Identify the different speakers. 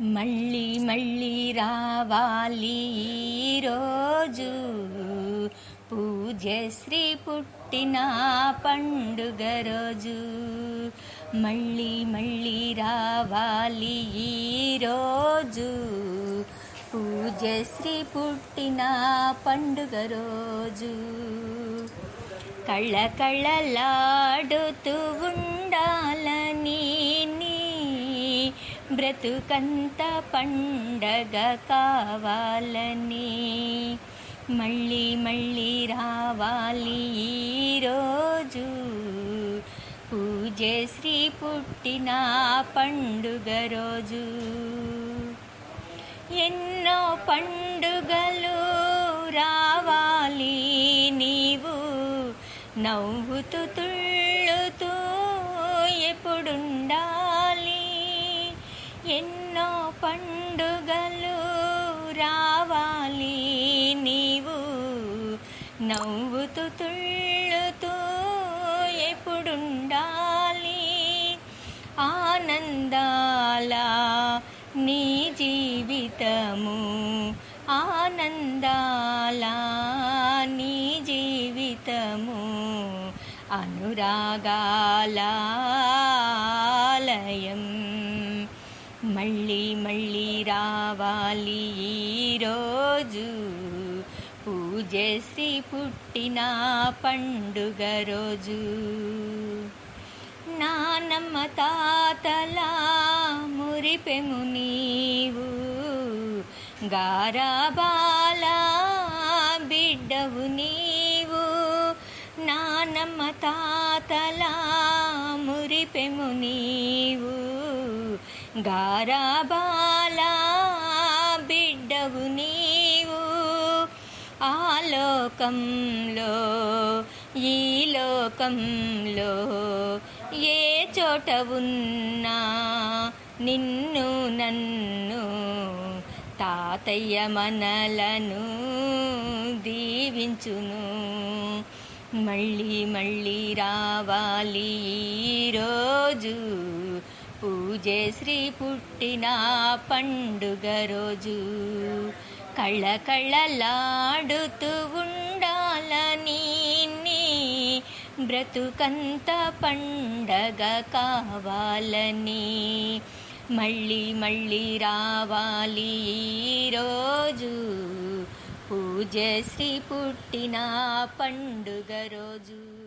Speaker 1: మళ్ళీ మళ్ళీ రావాలి ఈరోజు. పూజశ్రీ పుట్టిన పండుగ రోజు. మళ్ళీ మళ్ళీ రావాలి ఈరోజు. పూజశ్రీ పుట్టిన పండుగ రోజు. కళ్ళ కళ్ళలాడుతూ బ్రతుకంత పండగ కావాలని మళ్ళీ మళ్ళీ రావాలి ఈరోజు పూజశ్రీ పుట్టిన పండుగ రోజు. ఎన్నో పండుగలు రావాలి నీవు. నవ్వుతూ తుళ్ళుతూ ఎప్పుడుండా ఎన్నో పండుగలు రావాలి నీవు. నవ్వుతూ తుళ్ళుతూ ఎప్పుడుండాలి? ఆనందాల నీ జీవితము. ఆనందాల నీ జీవితము. అనురాగాలయం మళ్ళీ మళ్ళీ రావాలి ఈరోజు పూజశ్రీ పుట్టిన పండుగ రోజు. నానమ్మ తాతల మురిపెము నీవు. గారాబాల బిడ్డవు నీవు. నానమ్మ తాతల మురిపెము నీవు. గారాబాల బిడ్డవు నీవు. ఆలోకంలో ఈ లోకంలో ఏ చోట ఉన్నా నిన్ను నన్ను తాతయ్య మనలను దీవించును. మళ్ళీ మళ్ళీ రావాలి ఈరోజు పూజశ్రీ పుట్టిన పండుగ రోజు. కళ్ళ కళ్ళలాడుతూ ఉండాలని నీ బ్రతుకంత పండగ కావాలని. మళ్ళీ మళ్ళీ రావాలి ఈరోజు పూజశ్రీ పుట్టిన పండుగ రోజు.